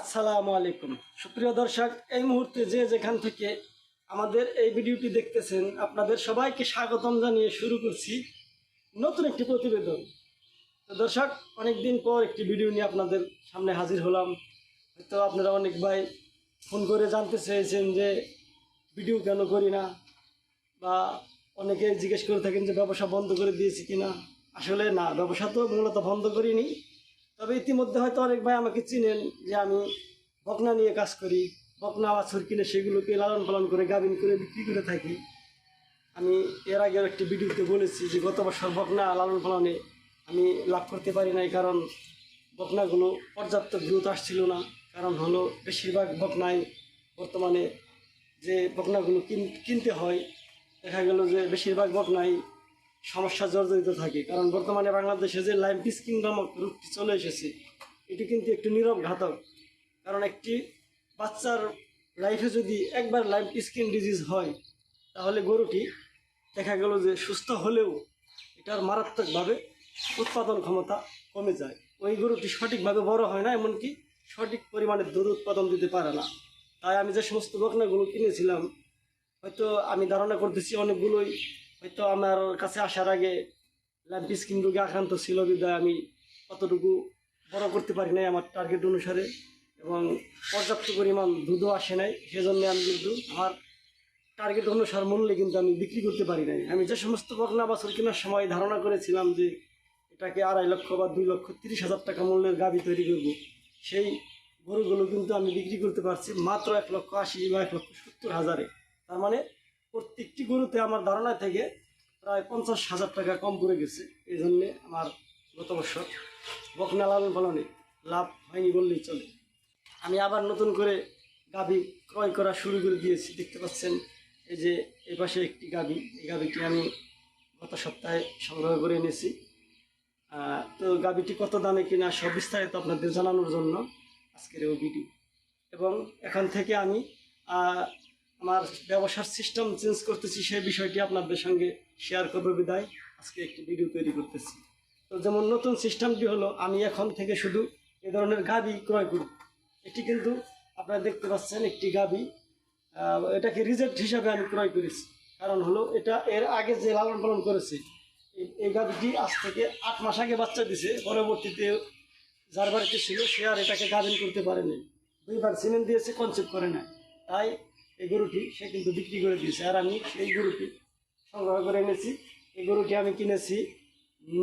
আসসালামু আলাইকুম। সুপ্রিয় দর্শক, এই মুহূর্তে যে যেখান থেকে আমাদের এই ভিডিওটি দেখতেছেন, আপনাদের সবাইকে স্বাগতম জানিয়ে শুরু করছি নতুন একটি প্রতিবেদন। তো দর্শক, অনেকদিন পর একটি ভিডিও নিয়ে আপনাদের সামনে হাজির হলাম। হয়তো আপনারা অনেক ভাই ফোন করে জানতে চেয়েছেন যে, ভিডিও কেন করি না? বা অনেকে জিজ্ঞেস করে থাকেন যে, ব্যবসা বন্ধ করে দিয়েছি কিনা? আসলে না, ব্যবসা তো মূলত বন্ধ করিনি। তবে ইতিমধ্যে হয়তো অনেক ভাই আমাকে চিনেন যে আমি বকনা নিয়ে কাজ করি, বকনা বাছুর কিনে সেগুলোকে লালন পালন করে, গাভিন করে বিক্রি করে থাকি। আমি এর আগেও একটি ভিডিওতে বলেছি যে গত বছর বকনা লালন পালনে আমি লাভ করতে পারি নাই কারণ বকনাগুলো পর্যাপ্ত গ্রোথ আসছিল না। কারণ হলো বেশিরভাগ বকনাই বর্তমানে যে বকনাগুলো কিন- কিনতে হয়, দেখা গেল যে বেশিরভাগ বকনাই সমস্যা জর্জরিত থাকে। কারণ বর্তমানে বাংলাদেশে যে লাইম স্কিন নামক রোগটি চলে এসেছে, এটি কিন্তু একটু নীরব ঘাতক। কারণ একটি বাচ্চার লাইফে যদি একবার লাইম স্কিন ডিজিজ হয়, তাহলে গরুটি দেখা গেল যে সুস্থ হলেও এটার মারাত্মকভাবে উৎপাদন ক্ষমতা কমে যায়। ওই গরুটি সঠিকভাবে বড় হয় না, এমনকি সঠিক পরিমাণে দুধ উৎপাদন দিতে পারে না। তাই আমি যে সমস্ত বকনাগুলো কিনেছিলাম, হয়তো আমি ধারণা করতেছি অনেকগুলোই হয়তো আমার কাছে আসার আগে ল্যাম্প স্কিন রোগে আক্রান্ত ছিল বিদায় আমি অতটুকু বড় করতে পারি নাই আমার টার্গেট অনুসারে এবং পর্যাপ্ত পরিমাণ দুধও আসে নাই। সেজন্য আমি কিন্তু আমার টার্গেট অনুসার মূল্যে কিন্তু আমি বিক্রি করতে পারি নাই। আমি যে সমস্ত বকনা বাছর কেনার সময় ধারণা করেছিলাম যে এটাকে আড়াই লক্ষ বা দুই লক্ষ তিরিশ হাজার টাকা মূল্যের গাভি তৈরি করব, সেই গরুগুলো কিন্তু আমি বিক্রি করতে পারছি মাত্র এক লক্ষ আশি বা এক লক্ষ সত্তর হাজারে। তার মানে প্রত্যেকটি গরুতে আমার ধারণা থেকে প্রায় পঞ্চাশ হাজার টাকা কম পড়ে গেছে। এই জন্যে আমার গত বছর বকনা লালন পালনে লাভ হয়নি বললেই চলে। আমি আবার নতুন করে গাভি ক্রয় করা শুরু করে দিয়েছি। দেখতে পাচ্ছেন এই যে এই পাশে একটি গাভি। এই গাভিটি আমি গত সপ্তাহে সংগ্রহ করে এনেছি। তো গাভিটি কত দামে কিনা সব বিস্তারিত আপনাদের জানানোর জন্য আজকের এই ভিডিও। এবং এখান থেকে আমি আমার ব্যবসার সিস্টেম চেঞ্জ করতেছি, সেই বিষয়টি আপনাদের সঙ্গে শেয়ার করব বিদায়। আজকে একটি ভিডিও তৈরি করতেছি। তো যেমন নতুন সিস্টেমটি হলো, আমি এখন থেকে শুধু এ ধরনের গাবি ক্রয় করি। এটি কিন্তু আপনারা দেখতে পাচ্ছেন একটি গাবি। এটাকে রিজেক্ট হিসাবে আমি ক্রয় করেছি। কারণ হলো, এটা এর আগে যে লালন পালন করেছে, এই- গাবিটি আজ থেকে আট মাস আগে বাচ্চা দিছে। পরবর্তীতে যার বাড়িতে ছিল, সে আর এটাকে গাভিন করতে পারেনি। দুইবার সিমেন্ট দিয়েছে কনসেপ্ট করে না তাই এই গরুটি সে কিন্তু বিক্রি করে দিয়েছে। আর আমি সেই গরুটি সংগ্রহ করে এনেছি। এই গরুটি আমি কিনেছি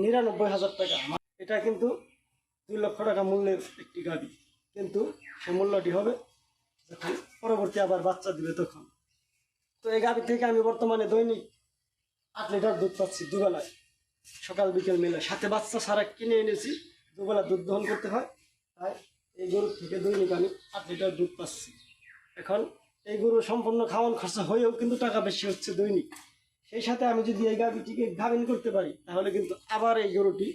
নিরানব্বই হাজার টাকা। এটা কিন্তু দুই লক্ষ টাকা মূল্যের একটি গাড়ি। কিন্তু সে মূল্যটি হবে যখন পরবর্তী আবার বাচ্চা দিবে তখন। তো এই গাড়ি থেকে আমি বর্তমানে দৈনিক আট লিটার দুধ পাচ্ছি দুবেলায়। সকাল, বিকেল মিলে। সাথে বাচ্চা সারা কিনে এনেছি। দুবেলা দুধ দহন করতে হয়। তাই এই গরুর থেকে দৈনিক আমি আট লিটার দুধ পাচ্ছি। এখন এই গরু সম্পূর্ণ খাওয়ান খরচা হয়েও কিন্তু টাকা বেশি হচ্ছে দৈনিক। সেই সাথে আমি যদি এই গাভিটিকে গাভিন করতে পারি, তাহলে কিন্তু আবার এই গরুটি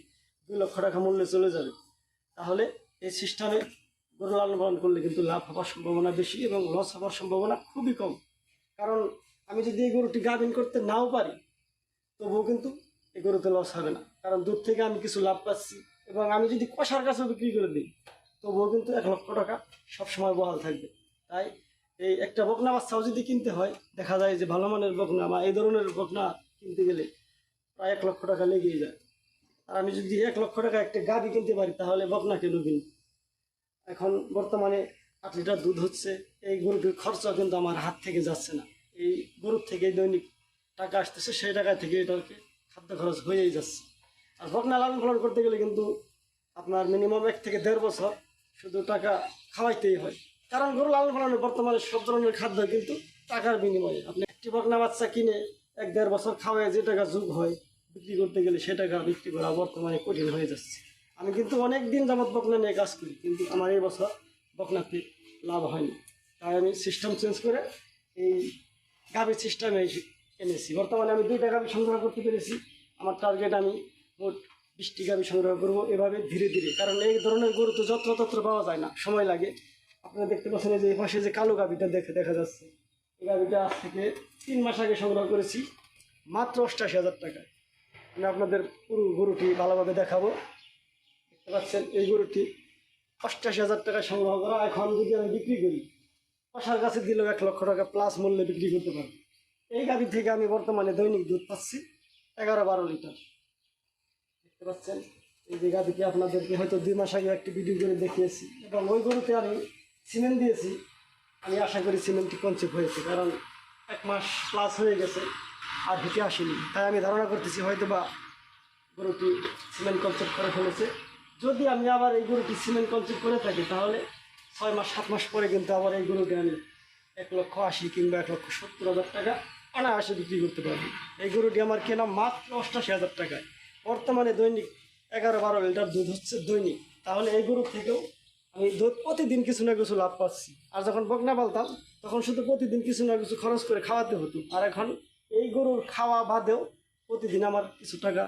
দুই লক্ষ টাকা মূল্যে চলে যাবে। তাহলে এই সিস্টেমে গরু লালন পালন করলে কিন্তু লাভ হওয়ার সম্ভাবনা বেশি এবং লস হওয়ার সম্ভাবনা খুবই কম। কারণ আমি যদি এই গরুটি গাভিন করতে নাও পারি, তবুও কিন্তু এই গরুতে লস হবে না। কারণ দুধ থেকে আমি কিছু লাভ পাচ্ছি এবং আমি যদি কষার কাছেও বিক্রি করে দিই, তবুও কিন্তু এক লক্ষ টাকা সবসময় বহাল থাকবে। তাই এই একটা বকনা বাচ্চাও যদি কিনতে হয়, দেখা যায় যে ভালো মানের বকনা বা এই ধরনের বকনা কিনতে গেলে প্রায় এক লক্ষ টাকা লেগেই যায়। আর আমি যদি এক লক্ষ টাকা একটা গাভি কিনতে পারি, তাহলে বকনা কেন কিনব? এখন বর্তমানে আট লিটার দুধ হচ্ছে, এই গরুটির খরচা কিন্তু আমার হাত থেকে যাচ্ছে না। এই গরুর থেকে দৈনিক টাকা আসতেছে, সেই টাকা থেকে এটাকে খাদ্য খরচ হয়েই যাচ্ছে। আর বকনা লালন পালন করতে গেলে কিন্তু আপনার মিনিমাম এক থেকে দেড় বছর শুধু টাকা খাওয়াইতেই হয়। কারণ গরু লালন পালনে বর্তমানে সব ধরনের খাদ্য কিন্তু টাকার বিনিময়ে। আপনি একটি বকনা বাচ্চা কিনে এক দেড় বছর খাওয়ায় যে টাকা যুগ হয়, বিক্রি করতে গেলে সে টাকা বিক্রি করা বর্তমানে কঠিন হয়ে যাচ্ছে। আমি কিন্তু অনেক দিন যাবৎ বকনা নিয়ে কাজ করি, কিন্তু আমার এই বছর বকনাতে লাভ হয়নি। তাই আমি সিস্টেম চেঞ্জ করে এই গাভীর সিস্টেমে এনেছি। বর্তমানে আমি দুইটা গাভী সংগ্রহ করতে পেরেছি। আমার টার্গেট আমি মোট বিশটি গাভী সংগ্রহ করব এভাবে ধীরে ধীরে। কারণ এই ধরনের গরু তো যত্রতত্র পাওয়া যায় না, সময় লাগে। আপনারা দেখতে পাচ্ছেন যে এই পাশে যে কালো গাভীটা দেখে দেখা যাচ্ছে। এই গাভীটা আজ থেকে তিন মাস আগে সংগ্রহ করেছি, মাত্র অষ্টাশি হাজার টাকায় আমি আপনাদের পুরো গরুটি ভালোভাবে দেখাবো। দেখতে পাচ্ছেন, এই গরুটি অষ্টাশি হাজার টাকা সংগ্রহ করা। এখন যদি আমি বিক্রি করি কষার কাছে দিলেও এক লক্ষ টাকা প্লাস মূল্যে বিক্রি করতে পারব। এই গাভি থেকে আমি বর্তমানে দৈনিক দুধ পাচ্ছি এগারো বারো লিটার। দেখতে পাচ্ছেন, এই যে গাভিকে আপনাদেরকে হয়তো দুই মাস আগে একটি ভিডিও করে দেখিয়েছি। এবং ওই গরুতে আমি সিমেন্ট দিয়েছি। আমি আশা করি সিমেন্টটি কনসেপ্ট হয়েছে, কারণ এক মাস প্লাস হয়ে গেছে, আর হেঁটে আসেনি। তাই আমি ধারণা করতেছি হয়তো বা গরুটি সিমেন্ট কনসেপ্ট করে ফেলেছে। যদি আমি আবার এই গরুটি সিমেন্ট কনসেপ্ট করে থাকি, তাহলে ছয় মাস, সাত মাস পরে কিন্তু আবার এই গরুটি আমি এক লক্ষ আশি কিংবা এক লক্ষ সত্তর হাজার টাকা অনায়াসে বিক্রি করতে পারব। এই গরুটি আমার কেনা মাত্র অষ্টাশি হাজার টাকায়। বর্তমানে দৈনিক এগারো বারো লিটার দুধ হচ্ছে দৈনিক। তাহলে এই গরুর থেকেও আমি দুধ প্রতিদিন কিছু না কিছু লাভ পাচ্ছি। আর যখন বকনা পালতাম, তখন শুধু প্রতিদিন কিছু না কিছু খরচ করে খাওয়াতে হতো। আর এখন এই গরুর খাওয়া বাদেও প্রতিদিন আমার কিছু টাকা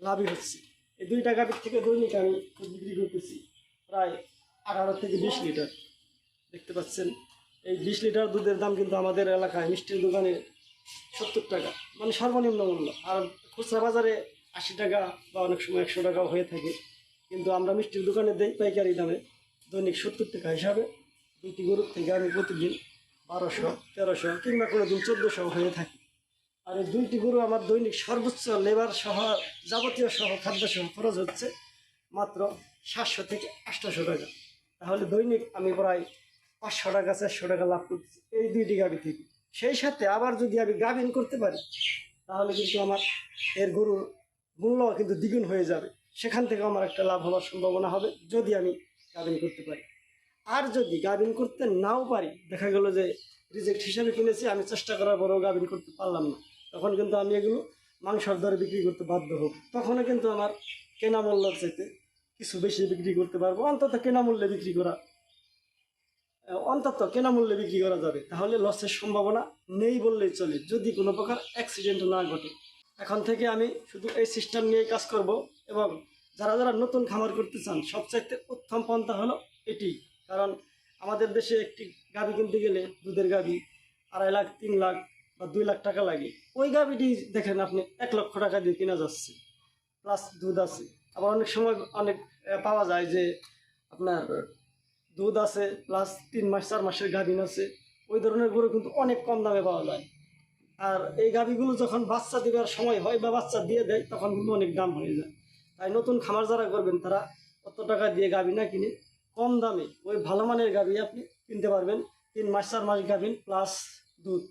লাভই হচ্ছে। এই দুই টাকা থেকে দৈনিক আমি বিক্রি করতেছি, প্রায় আঠারো থেকে বিশ লিটার। দেখতে পাচ্ছেন, এই বিশ লিটার দুধের দাম কিন্তু আমাদের এলাকায় মিষ্টির দোকানে সত্তর টাকা মানে সর্বনিম্ন মূল্য। আর খুচরা বাজারে আশি টাকা বা অনেক সময় একশো টাকাও হয়ে থাকে। কিন্তু আমরা মিষ্টির দোকানে দেই পাইকারি দামে। দৈনিক সত্তর টাকা হিসাবে দুটি গরুর থেকে আমি প্রতিদিন বারোশো, তেরোশো কিংবা কোনো দিন চোদ্দোশো হয়ে থাকি। আর এই দুইটি গরু আমার দৈনিক সর্বোচ্চ লেবার সহ, যাবতীয় সহ খাদ্য সহ খরচ হচ্ছে মাত্র সাতশো থেকে আটশোশো টাকা। তাহলে দৈনিক আমি প্রায় পাঁচশো টাকা, চারশো টাকা লাভ করছি এই দুইটি গাভি থেকে। সেই সাথে আবার যদি আমি গাভিন করতে পারি, তাহলে কিন্তু আমার এর গরুর মূল্য কিন্তু দ্বিগুণ হয়ে যাবে। সেখান থেকে আমার একটা লাভ হওয়ার সম্ভাবনা হবে। যদি আমি গাভিন করতে পারি। আর যদি গাভিন করতে নাও পারি, দেখা গেল যে রিজেক্ট হিসাবে কিনেছি, আমি চেষ্টা করার পরেও গাভিন করতে পারলাম না। তখন কিন্তু আমি এগুলো মাংসর দরে বিক্রি করতে বাধ্য হব। তখনও কিন্তু আমার কেনা মূল্যের চাইতে কিছু বেশি বিক্রি করতে পারব। অন্তত কেনা মূল্যে বিক্রি করা অন্তত কেনা মূল্যে বিক্রি করা যাবে। তাহলে লসের সম্ভাবনা নেই বললেই চলে, যদি কোনো প্রকার অ্যাক্সিডেন্ট না ঘটে। এখন থেকে আমি শুধু এই সিস্টেম নিয়ে কাজ করব এবং যারা যারা নতুন খামার করতে চান, সবচাইতে উত্তম পন্থা হলো এটি। কারণ আমাদের দেশে একটি গাভি কিনতে গেলে দুধের গাভি আড়াই লাখ, তিন লাখ বা দুই লাখ টাকা লাগে। ওই গাভিটি দেখেন আপনি, এক লক্ষ টাকা দিয়ে কেনা যাচ্ছে। প্লাস দুধ আছে। আবার অনেক সময় অনেক পাওয়া যায় যে আপনার দুধ আছে, প্লাস তিন মাস, চার মাসের গাভিন আছে। ওই ধরনের গরু কিন্তু অনেক কম দামে পাওয়া যায়। আর এই গাভিগুলো যখন বাচ্চা দেওয়ার সময় হয় বা বাচ্চা দিয়ে দেয়, তখন কিন্তু অনেক দাম হয়ে যায়। তাই নতুন খামার যারা করবেন, তারা কত টাকা দিয়ে গাভি না কিনে কম দামে ওই ভালো মানের গাভি আপনি কিনতে পারবেন। তিন মাস, চার মাস গাভিন প্লাস দুধ।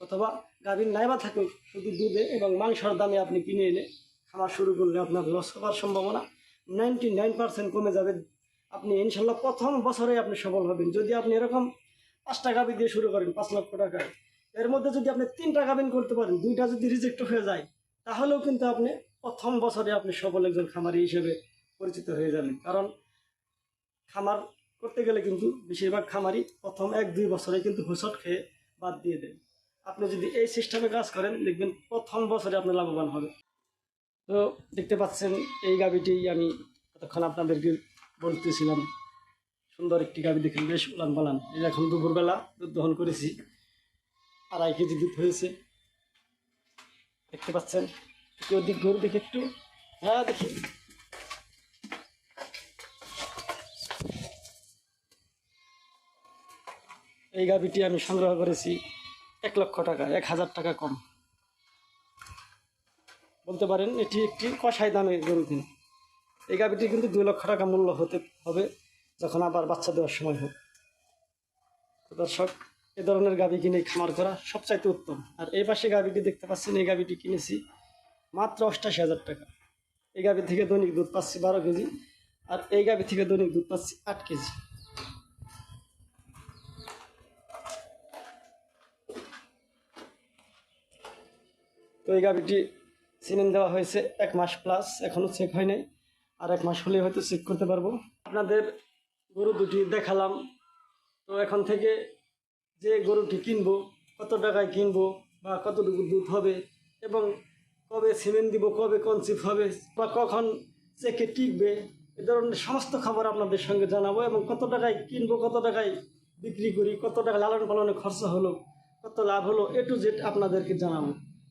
অথবা গাভীর নাইবা থাকুক শুধু দুধে এবং মাংসর দামে আপনি কিনে এনে খামার শুরু করলে আপনার লস হওয়ার সম্ভাবনা নাইনটি নাইন পার্সেন্ট কমে যাবে। আপনি ইনশাল্লাহ প্রথম বছরে আপনি সফল হবেন। যদি আপনি এরকম পাঁচটা গাভি দিয়ে শুরু করেন, পাঁচ লক্ষ টাকায় এর মধ্যে যদি আপনি তিনটা গাভিন করতে পারেন, দুইটা যদি রিজেক্ট হয়ে যায়, তাহলেও কিন্তু আপনি প্রথম বছরে আপনি সফল একজন খামারি হিসেবে পরিচিত হয়ে যাবেন। কারণ খামার করতে গেলে কিন্তু বেশিরভাগ খামারি প্রথম এক, দুই বছরে কিন্তু হুসট খেয়ে বাদ দিয়ে দেন। আপনি যদি এই সিস্টেমে কাজ করেন, দেখবেন প্রথম বছরে আপনি লাভবান হবে তো দেখতে পাচ্ছেন, এই গাভিটি আমি এতক্ষণ আপনাদেরকে বলতেছিলাম, সুন্দর একটি গাভি দেখেন, বেশ উলান পালান এই এখন দুপুরবেলা দুধ দহন করেছি, আড়াই কেজি দুধ হয়েছে। দেখতে পাচ্ছেন ওদিক গরু দেখে একটু। হ্যাঁ দেখি। এই গাভিটি আমি সংগ্রহ করেছি এক লক্ষ টাকা, এক হাজার টাকা কম। বলতে পারেন এটি একটি কষাই দামের গরু দিন এই গাভিটি কিন্তু দুই লক্ষ টাকা মূল্য হতে হবে যখন আবার বাচ্চা দেওয়ার সময় হোক। দর্শক, এ ধরনের গাভি কিনে খামার করা সবচাইতে উত্তম। আর এই পাশে গাভিটি দেখতে পাচ্ছেন, এই গাভিটি কিনেছি মাত্র অষ্টাশি হাজার টাকা। এই গাভি থেকে দৈনিক দুধ পাচ্ছি বারো কেজি আর এই গাভি থেকে দৈনিক দুধ পাচ্ছি আট কেজি। তো এই গাভিটি সিমেন্ট দেওয়া হয়েছে এক মাস প্লাস এখনও চেক হয় নাই। আর এক মাস হলে হয়তো চেক করতে পারব। আপনাদের গরু দুটি দেখালাম। তো এখন থেকে যে গরুটি কিনবো, কত টাকায় কিনবো বা কতটুকু দুধ হবে এবং কবে সিমেন্ট দিব, কবে কনসিভ হবে বা কখন চেকে টিকবে, এ ধরনের সমস্ত খবর আপনাদের সঙ্গে জানাব এবং কত টাকায় কিনবো, কত টাকায় বিক্রি করি, কত টাকা লালন পালনে খরচ হলো, কত লাভ হলো, এ টু জেড আপনাদেরকে জানাব।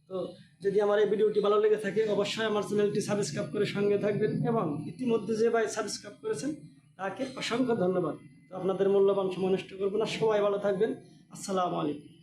তো যদি আমার এই ভিডিওটি ভালো লেগে থাকে, অবশ্যই আমার চ্যানেলটি সাবস্ক্রাইব করে সঙ্গে থাকবেন এবং ইতিমধ্যে যে ভাই সাবস্ক্রাইব করেছেন, তাকে অসংখ্য ধন্যবাদ। তো আপনাদের মূল্যবান সময় নষ্ট করব না, সবাই ভালো থাকবেন। আসসালামু আলাইকুম।